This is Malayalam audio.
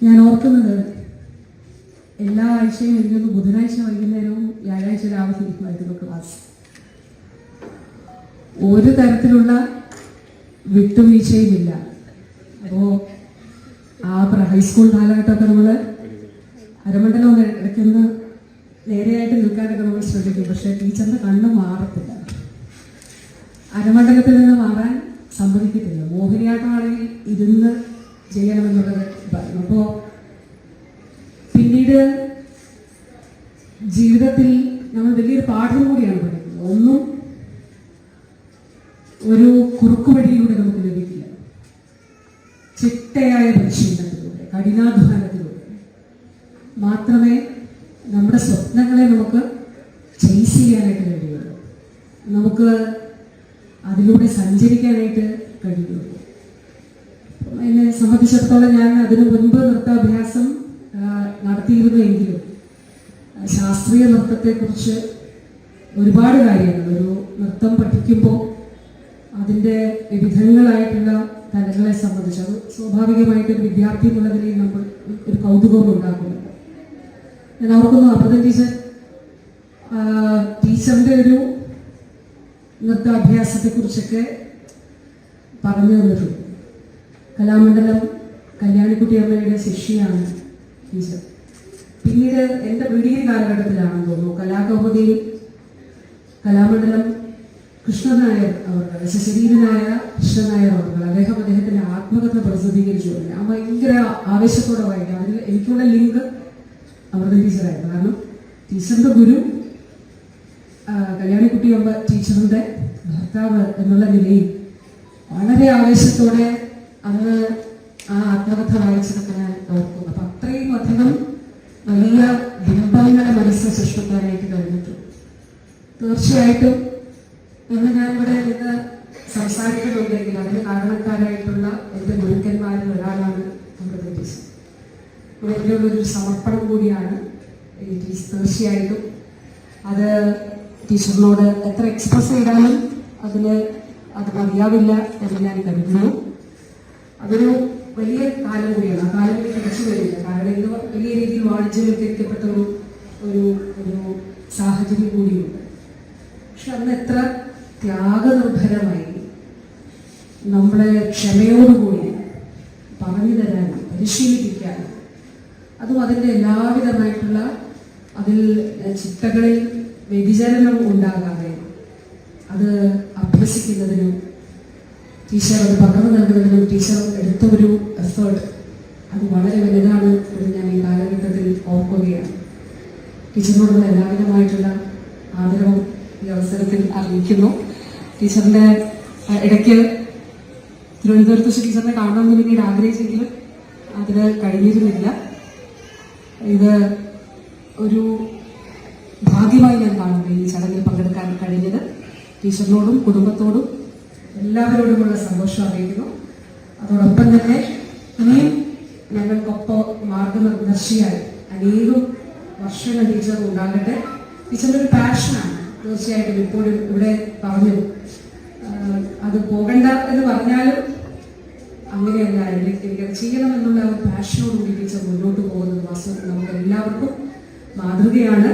ഞാൻ ഓർക്കുന്നത് എല്ലാ ആഴ്ചയും എനിക്കൊന്ന് ബുധനാഴ്ച വൈകുന്നേരവും വ്യാഴാഴ്ച രാവിലെ ഇരിക്കുമായിരുന്നു ക്ലാസ്. ഒരു തരത്തിലുള്ള വിട്ടുവീഴ്ചയുമില്ല അപ്പോൾ ആ ഹൈസ്കൂൾ കാലഘട്ടമൊക്കെ നമ്മൾ അരമണ്ഡലം ഒന്ന് നേരെയായിട്ട് നിൽക്കാനൊക്കെ നമ്മൾ ശ്രദ്ധിക്കും. പക്ഷേ ടീച്ചറിന്റെ കണ്ണ് മാറത്തില്ല. അരമണ്ഡലത്തിൽ നിന്ന് മാറാൻ സമ്മതിക്കത്തില്ല മോഹിനിയാട്ടമാണെങ്കിൽ ഇരുന്ന് ചെയ്യണമെന്നുള്ളത് പറഞ്ഞു അപ്പോൾ പിന്നീട് ജീവിതത്തിൽ നമ്മൾ വലിയൊരു പാഠം കൂടിയാണ് പഠിക്കുന്നത്. ഒന്നും ഒരു കുറുക്കുവഴിയിലൂടെ നമുക്ക് ലഭിക്കില്ല. ചിട്ടയായ പരിശീലനത്തിലൂടെ കഠിനാധ്വാനത്തിലൂടെ മാത്രമേ നമ്മുടെ സ്വപ്നങ്ങളെ നമുക്ക് ചേസ് ചെയ്യാനായിട്ട് കഴിയുള്ളൂ. നമുക്ക് അതിലൂടെ സഞ്ചരിക്കാനായിട്ട് കഴിയുള്ളൂ. എന്നെ സംബന്ധിച്ചിടത്തോളം ഞാൻ അതിനു മുൻപ് നൃത്താഭ്യാസം നടത്തിയിരുന്നെങ്കിലും ശാസ്ത്രീയ നൃത്തത്തെക്കുറിച്ച് ഒരുപാട് കാര്യങ്ങൾ ഒരു നൃത്തം പഠിക്കുമ്പോൾ അതിന്റെ വിവിധങ്ങളായിട്ടുള്ള തലങ്ങളെ സംബന്ധിച്ച് അത് സ്വാഭാവികമായിട്ട് ഒരു വിദ്യാർത്ഥി എന്നുള്ള നിലയിൽ നമ്മൾ ഒരു കൗതുകം ഉണ്ടാക്കുന്നുണ്ട്. ഞാൻ ഓർക്കുന്നു അമൃത ടീച്ചർ ടീച്ചറിന്റെ ഒരു നൃത്താഭ്യാസത്തെക്കുറിച്ചൊക്കെ പറഞ്ഞു തന്നിട്ടുണ്ട്. കലാമണ്ഡലം കല്യാണിക്കുട്ടി അമ്മയുടെ ശിഷ്യയാണ് ടീച്ചർ. പിന്നീട് എന്റെ വീടിയ കാലഘട്ടത്തിലാണെന്ന് തോന്നുന്നു. കലാകൗമുദിയിൽ കലാമണ്ഡലം കൃഷ്ണനായർ അവർക്ക് ശരീരനായ കൃഷ്ണനായർ അവർക്ക് അദ്ദേഹം അദ്ദേഹത്തിന്റെ ആത്മകഥ പ്രസിദ്ധീകരിച്ചു. ഞാൻ ഭയങ്കര ആവേശത്തോടെ വായിക്കാം. അതിൽ എനിക്കുള്ള ലിങ്ക് അവരുടെ ടീച്ചറായിരുന്നു. കാരണം ടീച്ചറിന്റെ ഗുരു കല്യാണിക്കുട്ടിയമ്മ ടീച്ചറിന്റെ ഭർത്താവ് എന്നുള്ള നിലയിൽ വളരെ ആവേശത്തോടെ അന്ന് ആ ആത്മകഥ വായിച്ചതൊക്കെ ഞാൻ ഓർക്കുന്നു. അപ്പൊ അത്രയും അധികം വലിയ ബിംബങ്ങളെ മനസ്സിൽ സൃഷ്ടിക്കാനായിട്ട് കഴിഞ്ഞിട്ടുണ്ട്. തീർച്ചയായിട്ടും ഇന്ന് ഞാൻ ഇവിടെ നിന്ന് സംസാരിക്കുന്നുണ്ടെങ്കിൽ അതിന് കാരണക്കാരായിട്ടുള്ള എന്റെ ഗുരുക്കന്മാരിൽ ഒരാളാണ് അമൃത ടീച്ചർ ഇവിടെ സമർപ്പണം കൂടിയാണ്. ഈ ടീച്ചർ തീർച്ചയായിട്ടും അത് ടീച്ചറിനോട് എത്ര എക്സ്പ്രസ് ചെയ്താലും അതിന് അത് അറിയാവില്ല എന്ന് ഞാൻ കരുതുന്നു. അതൊരു വലിയ കാലം കൂടിയാണ്. ആ കാലം കൂടി തിരിച്ചു വരില്ല കാരണം ഇന്ന് വലിയ രീതിയിൽ വാണിജ്യവൽക്കരിക്കപ്പെട്ട ഒരു ഒരു ഒരു സാഹചര്യം കൂടിയുണ്ട്. പക്ഷെ അന്ന് എത്ര ത്യാഗനിർഭരമായി നമ്മളെ ക്ഷമയോടുകൂടി പറഞ്ഞു തരാനും പരിശീലിപ്പിക്കാനും അതും അതിന്റെ എല്ലാവിധമായിട്ടുള്ള അതിൽ ചിട്ടകളിൽ വ്യതിചലനം ഉണ്ടാകാതെ അത് അഭ്യസിക്കുന്നതിനും ടീച്ചർ അത് പകർന്നു നൽകുന്നതിനും ടീച്ചർ എടുത്ത ഒരു എഫേർട്ട് അത് വളരെ വലുതാണ് എന്ന് ഞാൻ ഈ കാലഘട്ടത്തിൽ ഓർക്കുകയാണ്. ടീച്ചറിനോടുള്ള എല്ലാവിധമായിട്ടുള്ള ആദരവും ഈ അവസരത്തിൽ അറിയിക്കുന്നു. ടീച്ചറിന്റെ ഇടയ്ക്ക് തിരുവനന്തപുരത്ത് വെച്ച് ടീച്ചറിനെ കാണണമെന്ന് പിന്നീട് ആഗ്രഹിച്ചെങ്കിലും അതിന് കഴിഞ്ഞിരുന്നില്ല. ഇത് ഒരു ഭാഗ്യമായി ഞാൻ കാണുന്നു ഈ ചടങ്ങിൽ പങ്കെടുക്കാൻ കഴിഞ്ഞത്. ടീച്ചറിനോടും കുടുംബത്തോടും എല്ലാവരോടുമുള്ള സന്തോഷം അറിയിക്കുന്നു. അതോടൊപ്പം തന്നെ ഇനിയും ഞങ്ങൾക്കൊപ്പം മാർഗനിർദ്ദേശിയായി അനേകം വർഷങ്ങൾ ടീച്ചർ ഉണ്ടാകട്ടെ. ടീച്ചറിന്റെ ഒരു പാഷനാണ് തീർച്ചയായിട്ടും ഇപ്പോഴും ഇവിടെ പറഞ്ഞു അത് പോകണ്ട എന്ന് പറഞ്ഞാലും അങ്ങനെയല്ല. എനിക്ക് എനിക്കത് ചെയ്യണമെന്നുള്ള ഒരു പാഷനോട് കൂടി ടീച്ചർ മുന്നോട്ട് പോകുന്നത് വാസ്തവത്തിൽ നമുക്ക് എല്ലാവർക്കും മാതൃകയാണ്.